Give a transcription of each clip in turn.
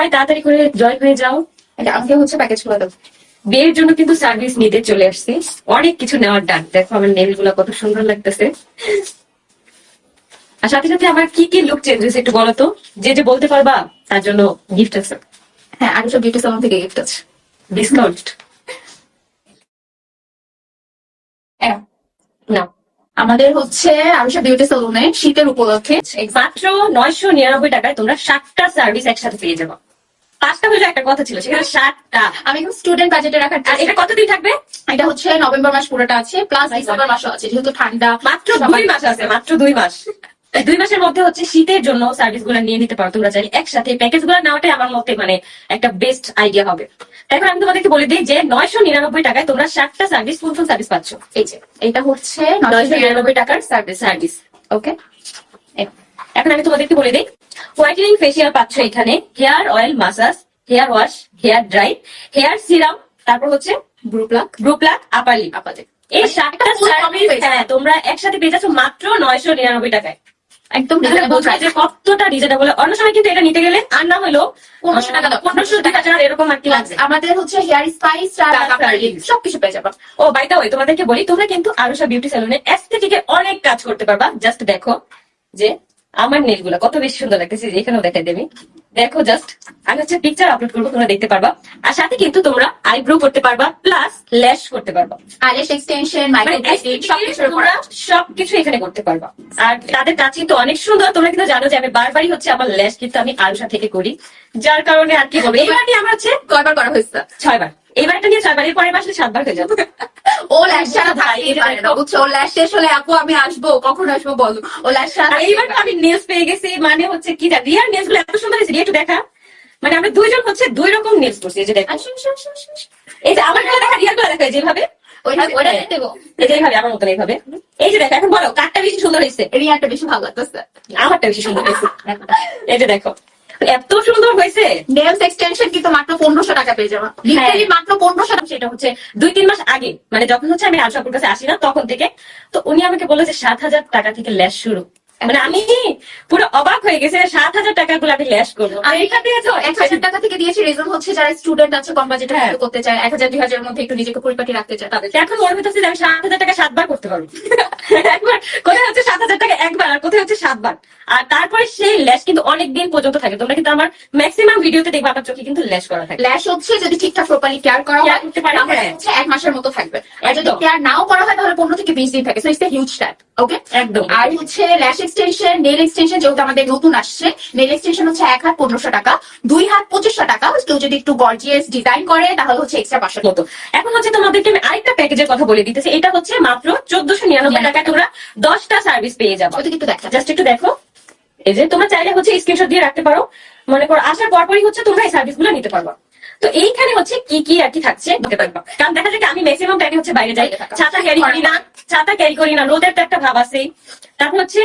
সবাই তাড়াতাড়ি করে জয় হয়ে যাও। আমাকে হচ্ছে প্যাকেজ করে দাও। বিয়ের জন্য কিন্তু সার্ভিস নিতে চলে আসছি। অনেক কিছু নেওয়ার ডাক। দেখো আমার নেলগুলা কত সুন্দর লাগতেছে। আর সাথে সাথে আমার কি কি লুক চেঞ্জ হয়েছে একটু বলো তো? যে যে বলতে পারবা তার জন্য গিফট আছে। হ্যাঁ আরও সব বিউটি সালন থেকে গিফট আছে। ডিসকাউন্ট হ্যাঁ না আমাদের হচ্ছে আরুষা বিউটি সালুনে শীতের উপলক্ষে মাত্র নয়শো নিরানব্বই টাকায় তোমরা সাতটা সার্ভিস একসাথে পেয়ে যাব। পাঁচটা হলে একটা কথা ছিল সেখানে ষাটটা আমি এখন স্টুডেন্ট বাজেটে রাখার আর এটা কতদিন থাকবে? এটা হচ্ছে নভেম্বর মাস পুরোটা আছে প্লাস ডিসেম্বর মাসও আছে যেহেতু ঠান্ডা মাত্র দুই মাস আছে মাত্র দুই মাস। দুই মাসের মধ্যে হচ্ছে শীতের জন্য সার্ভিসগুলো নিয়ে নিতে পারো তোমরা চাই একসাথে প্যাকেজগুলো নেওয়াটাই আমার মতে মানে একটা বেস্ট আইডিয়া হবে। এখন আমি তোমাদেরকে বলে দিই যে নয়শো নিরানব্বই টাকায় তোমরা ষাটটা সার্ভিস কোন কোন সার্ভিস পাচ্ছ। এই যে এটা হচ্ছে নয়শো নিরানব্বই টাকার সার্ভিস সার্ভিস ওকে এখন আমি তোমাদেরকে বলে দিই হোয়াইটেনিং ফেসিয়াল পাচ্ছ এখানে hair oil massage hair wash hair dry hair serum তারপর হচ্ছে brow pluck brow pluck upper lip আপাতত এই সাতটা সার্ভিস হ্যাঁ তোমরা একসাথে পেয়ে যাচ্ছ মাত্র নয়শো নিরানব্বই টাকায়। একদম কতটা রিজনেবল অন্য সময় কিন্তু এটা নিতে গেলে আর না হলো 1500 টাকা পনেরোশো দুই হাজার এরকম আর কি লাগবে। আমাদের হচ্ছে হেয়ার স্পাইস সবকিছু পেয়ে যাব। ও বাই দা ওয়ে তোমাদেরকে বলি তোমরা কিন্তু আরুষা বিউটি স্যালুনে অ্যাস্থেটিকে অনেক কাজ করতে পারবা। জাস্ট দেখো যে আমার নেলগুলা কত বেশি সুন্দর লাগতেছে এখানেও দেখাই দেবে। দেখো জাস্ট আমি হচ্ছে পিকচার আপলোড করব তোমরা দেখতে পারবা। আর সাথে কিন্তু তোমরা আইব্রো করতে পারবা প্লাস ল্যাশ করতে পারবা। এক্সটেনশন মানে সবকিছু তোমরা সবকিছু এখানে করতে পারবা। আর তাদের কাজ কিন্তু অনেক সুন্দর তোমরা কিন্তু জানো যে আমি বারবারই হচ্ছে আমার ল্যাশ কিন্তু আমি আরুষা থেকে করি। যার কারণে আর কি বলব এবার আমার হচ্ছে কয়বার করা হয়েছে? ছয়বার। এবারটা নিয়ে ছয়বার এর পরের মাসে সাতবার হয়ে যাবে। ও ল্যাশ ছাড়া থাকতেই পারে না বুঝছ? ও ল্যাশ শেষ হলে আপু আমি আসব কখন আসব বলো? ও ল্যাশ ছাড়া এইবার তো আমি নেলস পেয়ে গেছি মানে হচ্ছে কি জানি রিয়ার নেলসগুলো এত সুন্দর হয়েছে একটু দেখা। মানে আমরা দুইজন হচ্ছে দুই রকম নেলস করছি এই যে দেখো। আসুন, আসুন, আসুন। এই যে আমারগুলো দেখা রিয়ারগুলো দেখা যেভাবে এইভাবে। আমার মতন এইভাবে। এই যে দেখো এখন বলো কারটা বেশি সুন্দর হয়েছে? রিয়াটা বেশি ভালো লাগতেছে। আমারটা বেশি সুন্দর হয়েছে। এই যে দেখো। এত সুন্দর হয়েছে। নেলস এক্সটেনশন কিন্তু মাত্র পনেরোশো টাকা পেয়ে যাব। হ্যাঁ। লিটারালি মাত্র পনেরোশো টাকা। সেটা হচ্ছে দুই তিন মাস আগে মানে যখন হচ্ছে আমি আশাপুর কাছে আসি না তখন থেকে। তো উনি আমাকে বলল যে সাত হাজার টাকা থেকে ল্যাশ শুরু। মানে আমি পুরো অবাক হয়ে গেছে সাত হাজার টাকা গুলো আমি ল্যাশ করব। আর এখান এক হাজার টাকা থেকে দিয়েছি। রিজন হচ্ছে যারা স্টুডেন্ট আছে কম বাজেটে হ্যাঁ। করতে চায় এক হাজার দুই হাজারের মধ্যে একটু নিজেকে পরিপাটি রাখতে চায় তাদের। এখন মনে হচ্ছে আমি সাত হাজার টাকা সাতবার করতে পারব। একবার কোথায় হচ্ছে সাত হাজার টাকা একবার আর কোথায় হচ্ছে সাতবার। আর তারপরে সেই ল্যাশ কিন্তু অনেক দিন পর্যন্ত থাকে। তোমরা কিন্তু আমার ম্যাক্সিমাম ভিডিওতে দেখবে আপনার চোখে কিন্তু ল্যাশ করা থাকে। ল্যাশ হচ্ছে যদি ঠিকঠাক প্রপারলি কেয়ার করা হয় তাহলে হ্যাঁ। হচ্ছে এক মাসের মতো থাকবে। আর যদি কেয়ার নাও করা হয় তাহলে পনেরো থেকে বিশ দিন থাকে। So it's huge step okay একদম। আর হচ্ছে ল্যাশ এক্সটেনশন নেল এক্সটেনশন যেহেতু আমাদের নতুন আসছে নেল এক্সটেনশন হচ্ছে এক হাত পনেরোশো টাকা দুই হাত পঁচিশশো টাকা। কেউ যদি একটু গর্জিয়াস ডিজাইন করে তাহলে হচ্ছে এক্সট্রা পাঁচশো মতো। এখন হচ্ছে তোমাদেরকে আমি আরেকটা প্যাকেজের কথা বলে দিতেছি। এটা হচ্ছে মাত্র চোদ্দশো নিরানব্বই টাকায় তোমরা দশটা সার্ভিস পেয়ে যাব। কিন্তু দেখা। জাস্ট একটু দেখো। এই যে তোমরা চাইলে হচ্ছে স্ক্রিনশট দিয়ে রাখতে পারো। মনে করো আসার পরপরই হচ্ছে তোমরা এই সার্ভিসগুলো নিতে পারবা। তো এইখানে হচ্ছে কি কি আর কি থাকছে? বলতে পারবা। কারণ দেখা যায় আমি ম্যাক্সিমাম টাইমে হচ্ছে বাইরে যাই। ছাতা ক্যারি করি না। ছাতা ক্যারি করি না রোদের তো একটা ভাব আছে তারপর হচ্ছে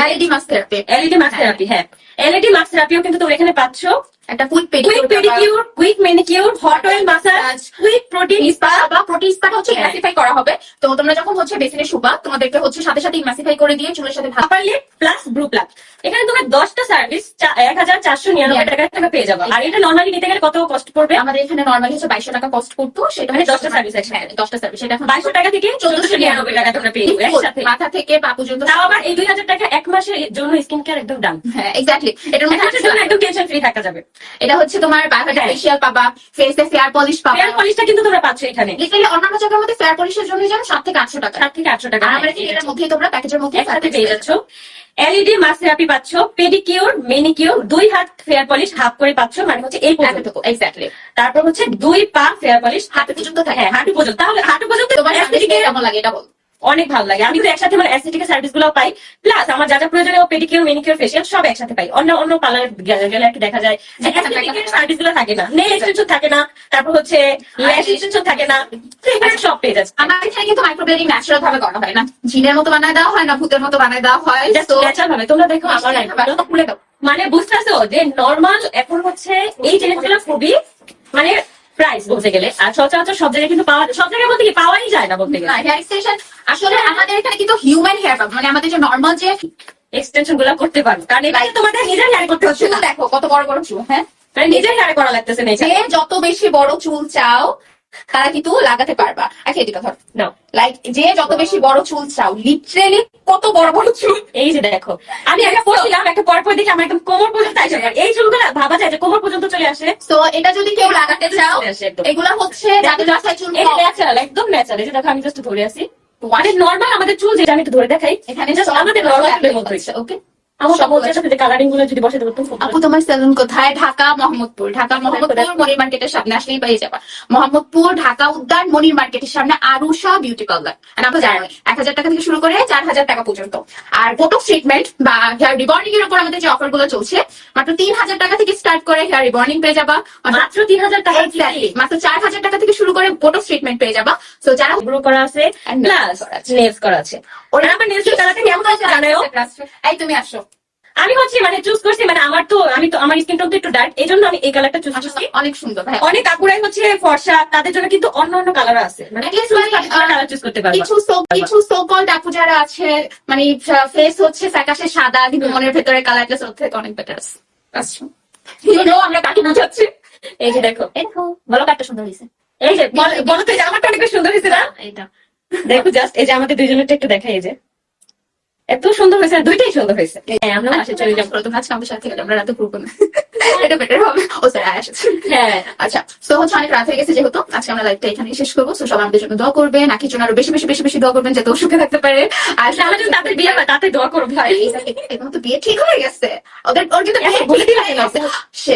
LED mask therapy LED mask therapy হ্যাঁ। এলইডি মাস্ক থেরাপিও কিন্তু তোমরা এখানে পাচ্ছ। একটা quick quick pedicure quick manicure hot oil massage quick protein spa বা প্রোটিন স্পাটা হচ্ছে ম্যাসিফাই করা হবে। তো তোমরা যখন হচ্ছে বেসিনে শুবা তোমাদেরকে হচ্ছে সাথে সাথে ইমাসিফাই করে দিয়ে চুলের সাথে লিপ প্লাস ব্রু প্লাক এখানে তোমরা দশটা সার্ভিস এক হাজার চারশো নিরানব্বই টাকা টাকা পেয়ে যাব। আর এটা নর্মালি নিতে গেলে কত কষ্ট পড়বে? আমাদের এখানে নর্মালি হচ্ছে বাইশশো টাকা কস্ট করতো সেটা মানে দশটা service একসাথে। হ্যাঁ, দশটা সার্ভিস সেটা বাইশশো টাকা থেকে চোদ্দশো নিরানব্বই টাকা তোমরা পেয়ে যাবে একসাথে। মাথা থেকে পা পর্যন্ত তাও আবার এই দুই হাজার টাকা এক মাসের জন্য স্কিন কেয়ার একদম ডান হ্যাঁ এক্স্যাক্টলি এটার মধ্যে জন্য একদম টেনশন ফ্রি থাকা যাবে। এটা হচ্ছে তোমার বায়োটিক হ্যাঁ। পাবা ফেসে ফেয়ার পলিশ পাবা। ফেয়ার পলিশটা কিন্তু তোমরা পাচ্ছ এখানে। লিটারালি অন্যান্য জায়গার মধ্যে ফেয়ার পলিশের জন্য যেন সাত থেকে আটশো টাকা। সাত থেকে আটশো টাকা। আর আমরা এটার মধ্যেই তোমরা প্যাকেজের মধ্যে একসাথে পেয়ে যাচ্ছ। এলইডি মাস্ক থেরাপি পাচ্ছ পেডিকিউর মেনিকিউর দুই হাত ফেয়ার পলিশ হাফ করে পাচ্ছ মানে হচ্ছে এই এতটুকু এক্স্যাক্টলি তারপর হচ্ছে দুই পা ফেয়ার পলিশ হাতে পর্যন্ত হ্যাঁ হাঁটু পর্যন্ত। তাহলে হাঁটু পর্যন্ত তোমার কেমন লাগে এটা বল। অনেক ভালো লাগে। আমি তো একসাথে মানে অ্যাস্থেটিক সার্ভিসগুলো পাই। প্লাস আমার যা যা প্রয়োজনীয় পেডিকিউর মেনিকিউর ফেসিয়াল সব একসাথে পাই। অন্য অন্য পার্লার গেলে আর কি দেখা যায়। যে অ্যাস্থেটিকের সার্ভিস গুলো থাকে না। নেল এক্সটেনশন থাকে না। তারপর হচ্ছে ল্যাশ এক্সটেনশন থাকে না। এখানে সব পেয়ে যাচ্ছে। আমার এখানে কিন্তু মাইক্রোব্লেডিং ন্যাচারাল ভাবে করা হয় না। জিনের মতো বানায় দেওয়া হয় না ভূতের মতো বানায় দেওয়া হয়। জাস্ট ন্যাচারাল ভাবে। তোমরা দেখো আমার খুলে দাও মানে বুঝতেছো যে নর্মাল এখন হচ্ছে এই জিনিসগুলো খুবই মানে প্রাইস বলতে গেলে। আর সচরাচর সব জায়গায় কিন্তু পাওয়া সব জায়গায় বলতে কি পাওয়াই যায় না বলতে গেলে। হেয়ার এক্সটেনশন আসলে আমাদের এখানে কিন্তু হিউম্যান হেয়ার পাবে মানে আমাদের যে নর্মাল যে এক্সটেনশনগুলো করতে পারব কারণ এবার তোমাদের নিজের হেয়ার করতে হচ্ছে দেখো কত বড় বড় চুল হ্যাঁ? মানে নিজের হেয়ার করা লাগতেছে না যত বেশি বড় চুল চাও তারা কিন্তু লাগাতে পারবা। আচ্ছা এদিকে ধর। নাও। লাইক যে যত বেশি বড় চুল চাও লিটারেলি কত বড় বড় চুল। এই যে দেখো। আমি একটা পড়ছিলাম একটা পর পর দেখি আমার একদম কোমর পর্যন্ত আসে। এই চুলগুলো ভাবা যায় যে কোমর পর্যন্ত চলে আসে। তো এটা যদি কেউ লাগাতে চাও এগুলা হচ্ছে যাদের মাথায় চুল এটা ন্যাচারাল একদম ন্যাচারাল এই যে দেখো আমি জাস্ট ধরে আছি। মানে নর্মাল আমাদের চুল যেটা আমি একটু ধরে দেখাই এখানে সব আমাদের নরমাল মতো করছে, আপু তোমার সেলুন কোথায়? ঢাকা মোহাম্মদপুর। ঢাকা মোহাম্মদপুর মনির মার্কেটের সামনে আসলেই পেয়ে যাবা। মোহাম্মদপুর ঢাকা উদ্যান মনির মার্কেটের সামনে আরুষা বিউটি পার্লার আমরা জানি এক হাজার টাকা থেকে শুরু করে চার হাজার টাকা পর্যন্ত। আর বোটক্স ট্রিটমেন্ট বা হেয়ার রিবর্নিং এর উপর আমাদের যে অফারগুলো চলছে মাত্র তিন হাজার টাকা থেকে স্টার্ট করে হেয়ার রিবর্নিং পেয়ে যাবা। মাত্র তিন হাজার টাকা মাত্র চার হাজার টাকা থেকে শুরু করে বোটক্স ট্রিটমেন্ট পেয়ে যাবা। তো যারা গ্রো করা আছে প্লাস করা আছে। আমার কেমন আছে জানাও এই তুমি আসো। আমি হচ্ছে মানে চুজ করছি মানে আমার তো আমি তো আমার স্কিন টোন তো একটু ডার্ক এই জন্য আমি এই কালারটা চুজ করছি। অনেক সুন্দর ভাই। অনেক কাকুরাই হচ্ছে ফর্সা তাদের জন্য কিন্তু অন্য অন্য কালার আছে। মানে মানে, আহ, কালার চুজ করতে পারবা। কিছু কিছু সোকল আপু যারা আছে মানে ফেস হচ্ছে ফ্যাকাশে সাদা কিন্তু মনের ভেতরে কালারটা থেকে অনেক বেটার ইউ নো আমরা কাকে বুঝাচ্ছি এই যে দেখো। দেখো বলো কাটটা সুন্দর হয়েছে। এই যে বল- তো আমারটা অনেক সুন্দর হয়েছে না? এইটা দেখো জাস্ট এই যে আমাদের দুইজনেরটা একটু দেখাই এই যে এত সুন্দর হয়েছে দুইটাই সুন্দর হয়েছে হ্যাঁ আমরা আচ্ছা পাশে চলে যাব তুমি আজকে আমাদের সাথে আমরা রাতে ঘুরবো না এটা বেটার হবে ও স্যার আয় এসেছে হ্যাঁ আচ্ছা তো হচ্ছে অনেক রাত হয়ে গেছে যেহেতু আজকে আমরা লাইভটা এখানে শেষ করব তো সবাই আমাদের জন্য দোয়া করবেন আখির জন্য আরও বেশি বেশি বেশি বেশি দোয়া করবেন যাতে ও সুখে থাকতে পারে আর আমরা যদি তাদের বিয়ে হয় তাতে দোয়া করো ভাই এখন তো বিয়ে ঠিক হয়ে গেছে ওদের ওর কিন্তু বলে হয়ে গেছে সে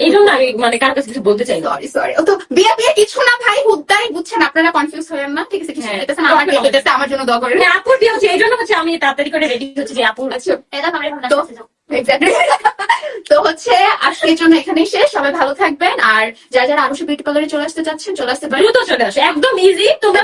এই জন্য আমি মানে কার কাছে কিছু বলতে চাই সরি সরি তো বিয়ে বিয়ে কিছু না ভাই হুদ্দাই বুঝছেন আপনারা কনফিউজ না। ঠিক আছে কিছু হ্যাঁ। হইতেছে না আমার বিয়ে হইতেছে আমার জন্য দোয়া করেন। হ্যাঁ, আপুর বিয়ে হচ্ছে এই জন্য হচ্ছে আমি তাড়াতাড়ি করে রেডি হচ্ছে যে আপুর আচ্ছা এটা আমরা এখন. তো হচ্ছে আজকের জন্য এখানেই শেষ সবাই ভালো থাকবেন। আর যারা যারা আরও বিউটি পার্লারে চলে আসতে চাচ্ছেন চলে আসতে পারেন। দ্রুত চলে আসে একদম ইজি তোমরা